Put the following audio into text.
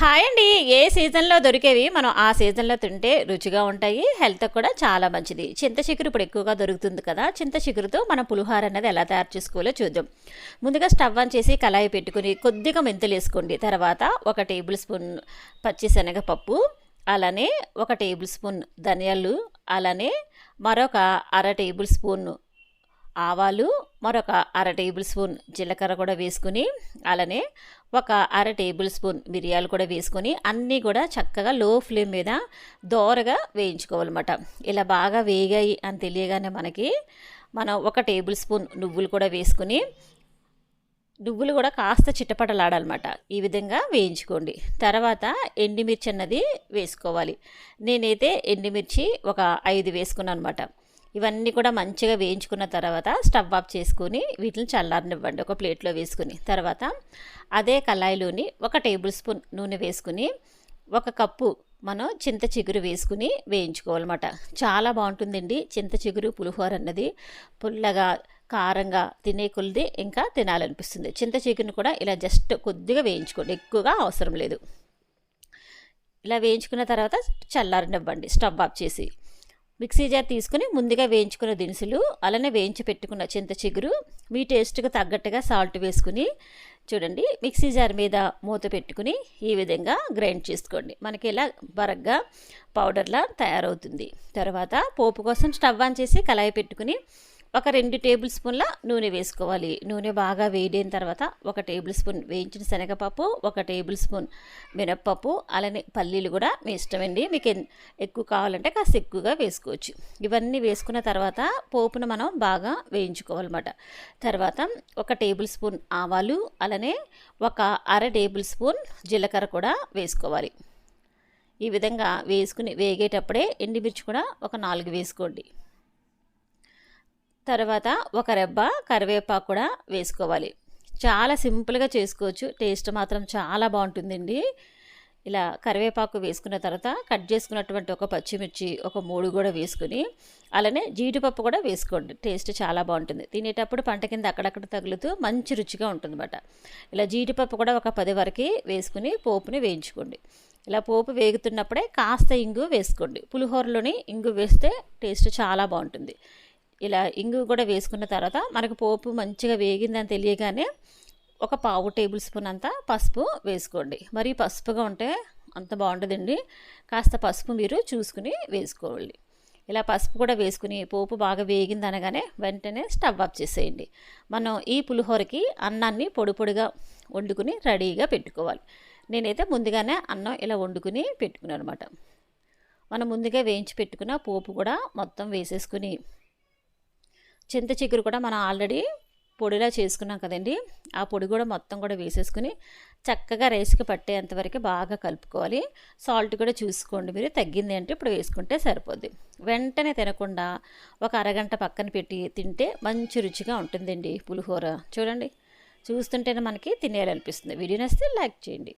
Hi అండి. ఏ సీజన్లో దొరికేవి మనం ఆ సీజన్లో తింటే రుచిగా ఉంటాయి హెల్త్ కూడా చాలా మంచిది. చింత చిగురు ఇప్పుడు ఎక్కువగా దొరుకుతుంది కదా చింత చిగురుతో మన పులిహోర అనేది ఎలా తయారు చేసుకోవాలో చూద్దాం. ముందుగా స్టవ్ ఆన్ చేసి కళాయి పెట్టుకుని కొద్దిగా మెంతులు వేసుకోండి. తర్వాత ఒక టేబుల్ స్పూన్ పచ్చిశనగపప్పు అలానే ఒక టేబుల్ స్పూన్ ధనియాలు అలానే మరొక అర టేబుల్ స్పూన్ ఆవాలు మరొక అర టేబుల్ స్పూన్ జీలకర్ర కూడా వేసుకుని అలానే ఒక అర టేబుల్ స్పూన్ మిరియాలు కూడా వేసుకొని అన్నీ కూడా చక్కగా లో ఫ్లేమ్ మీద దోరగా వేయించుకోవాలన్నమాట. ఇలా బాగా వేగాయి అని తెలియగానే మనకి మనం ఒక టేబుల్ స్పూన్ నువ్వులు కూడా వేసుకుని నువ్వులు కూడా కాస్త చిట్టపటలాడాలన్నమాట ఈ విధంగా వేయించుకోండి. తర్వాత ఎండిమిర్చి అన్నది వేసుకోవాలి. నేనైతే ఎండిమిర్చి ఒక ఐదు వేసుకున్నాను అనమాట ఇవన్నీ కూడా మంచిగా వేయించుకున్న తర్వాత స్టవ్ ఆఫ్ చేసుకుని వీటిని చల్లారనివ్వండి ఒక ప్లేట్లో వేసుకుని. తర్వాత అదే కళాయిలోని ఒక టేబుల్ స్పూన్ నూనె వేసుకుని ఒక కప్పు మనం చింత చిగురు వేసుకుని వేయించుకోవాలన్నమాట. చాలా బాగుంటుందండి చింత చిగురు పులిహోర అన్నది. పుల్లగా కారంగా తినే కొలిది ఇంకా తినాలనిపిస్తుంది. చింత చిగురుని కూడా ఇలా జస్ట్ కొద్దిగా వేయించుకోండి. ఎక్కువగా అవసరం లేదు. ఇలా వేయించుకున్న తర్వాత చల్లారనివ్వండి. స్టవ్ ఆఫ్ చేసి. మిక్సీ జార్ తీసుకుని ముందుగా వేయించుకున్న దినుసులు అలానే వేయించి పెట్టుకున్న చింత చిగురు మీ టేస్ట్కి తగ్గట్టుగా సాల్ట్ వేసుకుని చూడండి మిక్సీ జార్ మీద మూత పెట్టుకుని ఈ విధంగా గ్రైండ్ చేసుకోండి. మనకి ఇలా బరగ్గా పౌడర్లా తయారవుతుంది. తర్వాత పోపు కోసం స్టవ్ ఆన్ చేసి కళాయి పెట్టుకుని ఒక రెండు టేబుల్ స్పూన్ల నూనె వేసుకోవాలి. నూనె బాగా వేడైన తర్వాత ఒక టేబుల్ స్పూన్ వేయించిన శనగపప్పు ఒక టేబుల్ స్పూన్ మినప్పప్పు అలానే పల్లీలు కూడా మీ ఇష్టమండి. మీకు ఎక్కువ కావాలంటే కాస్త ఎక్కువగా వేసుకోవచ్చు. ఇవన్నీ వేసుకున్న తర్వాత పోపును మనం బాగా వేయించుకోవాలన్నమాట. తర్వాత ఒక టేబుల్ స్పూన్ ఆవాలు అలానే ఒక అర టేబుల్ స్పూన్ జీలకర్ర కూడా వేసుకోవాలి. ఈ విధంగా వేసుకుని వేగేటప్పుడే ఎండిమిర్చి కూడా ఒక నాలుగు వేసుకోండి. తర్వాత ఒక రెబ్బ కరివేపాకు కూడా వేసుకోవాలి. చాలా సింపుల్గా చేసుకోవచ్చు. టేస్ట్ మాత్రం చాలా బాగుంటుందండి. ఇలా కరివేపాకు వేసుకున్న తర్వాత కట్ చేసుకున్నటువంటి ఒక పచ్చిమిర్చి ఒక మూడు కూడా వేసుకుని అలానే జీడిపప్పు కూడా వేసుకోండి. టేస్ట్ చాలా బాగుంటుంది. తినేటప్పుడు పంట కింద అక్కడక్కడ తగులుతూ మంచి రుచిగా ఉంటుందన్నమాట. ఇలా జీడిపప్పు కూడా ఒక పది వరకు వేసుకుని పోపుని వేయించుకోండి. ఇలా పోపు వేగుతున్నప్పుడే కాస్త ఇంగు వేసుకోండి. పులిహోరలోని ఇంగు వేస్తే టేస్ట్ చాలా బాగుంటుంది. ఇలా ఇంగు కూడా వేసుకున్న తర్వాత మనకు పోపు మంచిగా వేగిందని తెలియగానే ఒక పావు టేబుల్ స్పూన్ అంతా పసుపు వేసుకోండి. మరి పసుపుగా ఉంటే అంత బాగుంటుందండి కాస్త పసుపు మీరు చూసుకుని వేసుకోవాలి ఇలా పసుపు కూడా వేసుకుని పోపు బాగా వేగింది అనగానే వెంటనే స్టవ్ ఆఫ్ చేసేయండి. మనం ఈ పులిహోరకి అన్నాన్ని పొడి పొడిగా వండుకుని రెడీగా పెట్టుకోవాలి. నేనైతే ముందుగానే అన్నం ఇలా వండుకుని పెట్టుకున్నాను అనమాట మనం ముందుగా వేయించి పెట్టుకున్న పోపు కూడా మొత్తం వేసేసుకుని చింత చిగురు కూడా మనం ఆల్రెడీ పొడిలా చేసుకున్నాం కదండి. ఆ పొడి కూడా మొత్తం కూడా వేసేసుకుని చక్కగా రైస్కి పట్టేంతవరకు బాగా కలుపుకోవాలి. సాల్ట్ కూడా చూసుకోండి మీరు. తగ్గింది అంటే ఇప్పుడు వేసుకుంటే సరిపోద్ది. వెంటనే తినకుండా ఒక అరగంట పక్కన పెట్టి తింటే మంచి రుచిగా ఉంటుందండి పులిహోర. చూడండి. చూస్తుంటేనే మనకి తినేయాలనిపిస్తుంది. వీడియో నచ్చితే లైక్ చేయండి.